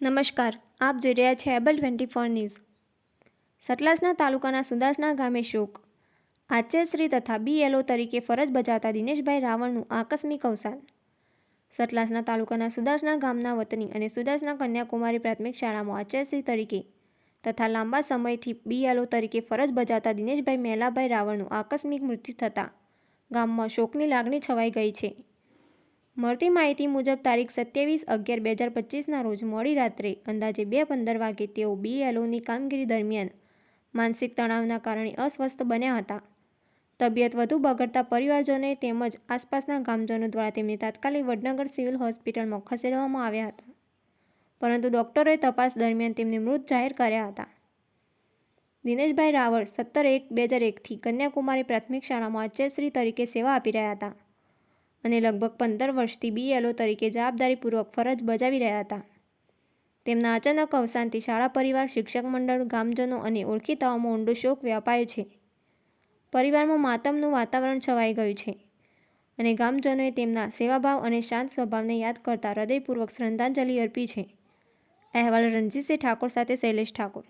નમસ્કાર, આપ જોઈ રહ્યા છે એબલ ટ્વેન્ટી ફોર ન્યૂઝ. સતલાસના તાલુકાના સુદાસના ગામે શોક. આચાર્યશ્રી તથા બીએલઓ તરીકે ફરજ બજાવતા દિનેશભાઈ રાવળનું આકસ્મિક અવસાન. સતલાસના તાલુકાના સુદાસના ગામના વતની અને સુદાસના કન્યાકુમારી પ્રાથમિક શાળામાં આચાર્યશ્રી તરીકે તથા લાંબા સમયથી બીએલઓ તરીકે ફરજ બજાવતા દિનેશભાઈ મેલાભાઈ રાવળનું આકસ્મિક મૃત્યુ થતાં ગામમાં શોકની લાગણી છવાઈ ગઈ છે. મળતી માહિતી મુજબ તારીખ સત્યાવીસ અગિયાર બે હજાર પચીસના રોજ મોડી રાત્રે અંદાજે બે પંદર વાગે તેઓ બીએલઓની કામગીરી દરમિયાન માનસિક તણાવના કારણે અસ્વસ્થ બન્યા હતા. તબિયત વધુ બગડતા પરિવારજનોએ તેમજ આસપાસના ગામજનો દ્વારા તેમને તાત્કાલિક વડનગર સિવિલ હોસ્પિટલમાં ખસેડવામાં આવ્યા હતા. પરંતુ ડોક્ટરોએ તપાસ દરમિયાન તેમને મૃત જાહેર કર્યા હતા. દિનેશભાઈ રાવળ, સત્તર એક, બે હજાર એકથી કન્યાકુમારી પ્રાથમિક શાળામાં આચાર્યશ્રી તરીકે સેવા આપી રહ્યા હતા. અને લગભગ પંદર વર્ષથી બીએલઓ તરીકે જવાબદારીપૂર્વક ફરજ બજાવી રહ્યા હતા. તેમના અચાનક અવસાનથી શાળા પરિવાર, શિક્ષક મંડળ, ગામજનો અને ઓળખીતાઓમાં ઊંડો શોક વ્યાપાયો છે. પરિવારમાં માતમનું વાતાવરણ છવાઈ ગયું છે અને ગામજનોએ તેમના સેવાભાવ અને શાંત સ્વભાવને યાદ કરતા હૃદયપૂર્વક શ્રદ્ધાંજલિ અર્પી છે. અહેવાલ રણજીતસિંહ ઠાકોર સાથે શૈલેષ ઠાકોર.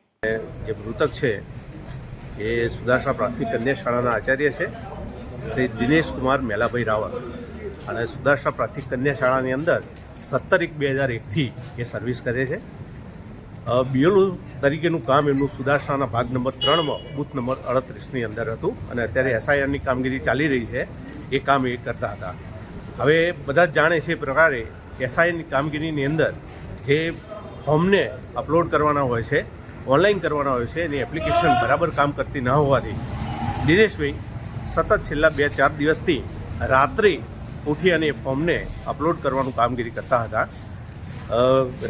જે મૃતક છે, એ સુદાસા પ્રાથમિક કન્યા શાળાના આચાર્ય છે, શ્રી દિનેશ કુમાર મેલાભાઈ રાવળ અને સુદાસા પ્રાથમિક કન્યા શાળાની અંદર સત્તર એક બે હજાર એકથી એ સર્વિસ કરે છે. બીએલઓ તરીકેનું કામ એમનું સુદાસણાના ભાગ નંબર ત્રણમાં બૂથ નંબર અડત્રીસની અંદર હતું અને અત્યારે એસઆઈઆરની કામગીરી ચાલી રહી છે. એ કામ એ કરતા હતા. હવે બધા જ જાણે છે એ પ્રકારે એસઆઈની કામગીરીની અંદર જે ફોર્મને અપલોડ કરવાના હોય છે, ઓનલાઈન કરવાના હોય છે, એની એપ્લિકેશન બરાબર કામ કરતી ન હોવાથી દિનેશભાઈ સતત છેલ્લા બે ચાર દિવસથી રાત્રે ઉઠી અને એ ફોર્મને અપલોડ કરવાનું કામગીરી કરતા હતા.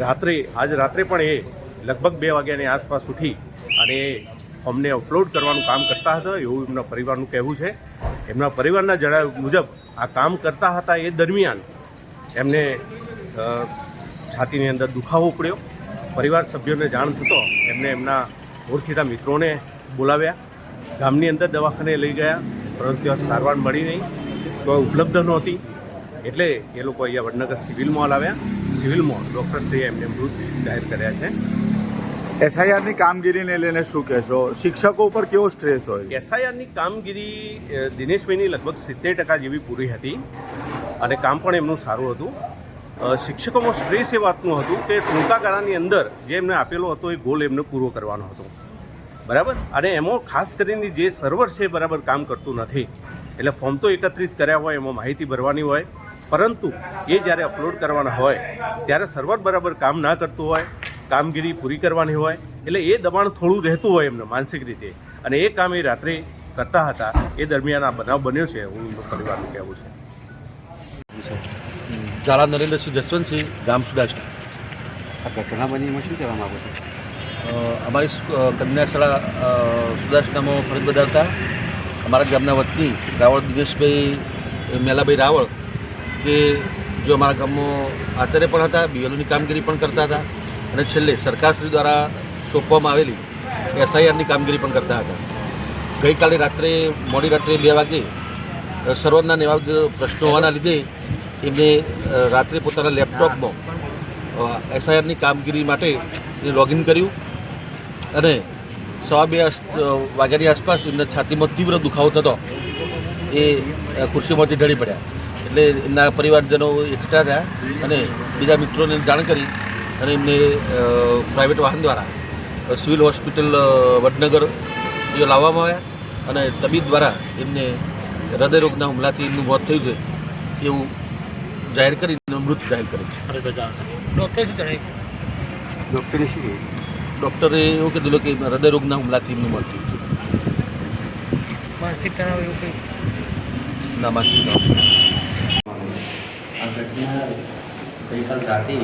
રાત્રે, આજ રાત્રે પણ એ લગભગ બે વાગ્યાની આસપાસ ઉઠી અને એ ફોર્મને અપલોડ કરવાનું કામ કરતા હતા. એવું એમના પરિવારનું કહેવું છે. એમના પરિવારના જણાવ્યા મુજબ આ કામ કરતા હતા એ દરમિયાન એમને છાતીની અંદર દુખાવો પડ્યો. પરિવાર સભ્યોને જાણ થતો એમને એમના ઓળખીતા મિત્રોને બોલાવ્યા. ગામની અંદર દવાખાને લઈ ગયા, પરંતુ ત્યાં સારવાર મળી નહીં. તો ઉપલબ્ધ નહોતી. એટલે એ લોકો અહીંયા વડનગર સિવિલ મોલ સિવિલમાં લાવ્યા સિવિલમાં ડૉક્ટરશ્રીએ એમને મૃત જાહેર કર્યા છે. એસઆઈઆરની કામગીરીને લઈને શું કહેશો? શિક્ષકો ઉપર કેવો સ્ટ્રેસ હોય? એસઆઈઆરની કામગીરી દિનેશભાઈની લગભગ સિત્તેર ટકા જેવી પૂરી હતી અને કામ પણ એમનું સારું હતું. શિક્ષકોમાં સ્ટ્રેસ એ વાતનું હતું કે ટૂંકા ગાળાની અંદર જે એમને આપેલો હતો એ ગોલ એમને પૂરો કરવાનો હતો. બરાબર? અને એમાં ખાસ કરીને જે સર્વર છે એ બરાબર કામ કરતું નથી. એટલે ફોર્મ તો એકત્રિત કર્યા હોય એમાં માહિતી ભરવાની હોય. પરંતુ એ જ્યારે અપલોડ કરવાના હોય ત્યારે સર્વર બરાબર કામ ના કરતું હોય કામગીરી પૂરી કરવાની હોય એટલે એ દબાણ થોડું રહેતું હોય એમને માનસિક રીતે. અને એ કામ એ રાત્રે કરતા હતા એ દરમિયાન આ બનાવ બન્યો છે હું પરિવારનું કહેવું છે. ઝાલા નરેન્દ્રસિંહ જસવંતસિંહ ગામ સુદાસા. આ ઘટના બનીમાં શું કહેવા માગો છો? અમારી કન્યાશાળા સુદાસનામાં ફરજ બજાવતા અમારા ગામના વતની રાવળ દિનેશભાઈ મેલાભાઈ રાવળ કે જો અમારા ગામમાં આચાર્ય પણ હતા, બીએલઓની કામગીરી પણ કરતા હતા અને છેલ્લે સરકારશ્રી દ્વારા સોંપવામાં આવેલી એસઆઈઆરની કામગીરી પણ કરતા હતા. ગઈકાલે રાત્રે, મોડી રાત્રે બે વાગે સર્વરના નેવા પ્રશ્નો હોવાના લીધે એમને રાત્રે પોતાના લેપટોપમાં એસઆઈઆરની કામગીરી માટે લોગિન કર્યું અને સવા બે વાગ્યાની આસપાસ એમને છાતીમાં તીવ્ર દુખાવો થતો એ ખુરશીમાંથી ઢળી પડ્યા. એટલે એમના પરિવારજનો એકઠા થયા અને બીજા મિત્રોને જાણ કરી અને એમને પ્રાઇવેટ વાહન દ્વારા સિવિલ હોસ્પિટલ વડનગર લાવવામાં આવ્યા અને તબીબ દ્વારા એમને હૃદયરોગના હુમલાથી એમનું મોત થયું છે એવું જાહેર કરી મૃત જાહેર કર્યું ડૉક્ટરે શું કહ્યું? ડૉક્ટરે એવું કીધું કે હૃદયરોગના હુમલાથી એમનું મોત થયું છે. માનસિક તણાવ એવું કંઈ? ના માનસિક તણાવ. આ ઘટના ગઈકાલ રાતે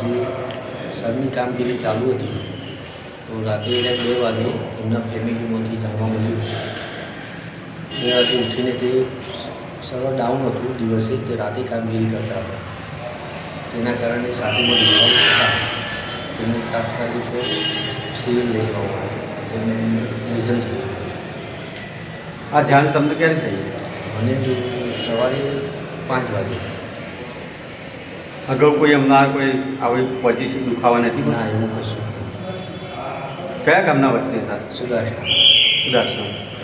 જે સરની કામગીરી ચાલુ હતી તો રાતે એટલે બે વાગે એમના ફેમિલીમાંથી જાણવા મળ્યું બે વાગે ઉઠીને તે સર્વર ડાઉન હતું દિવસે તે રાતે કામગીરી કરતા હતા તેના કારણે છાતીમાં દુખાવો થતા તેમને તાત્કાલિક સિવિલ લઈ જવામાં આવ્યા તેનું નિધન થયું આ જાણ તમને ક્યારે થઈ અને સવારે પાંચ વાગે. અગાઉ કોઈ એમના કોઈ આવી પોઝિશન દુખાવા નથી ના એવું કશું. કયા ગામના વતની હતા? સુદાસણા સુદાસણ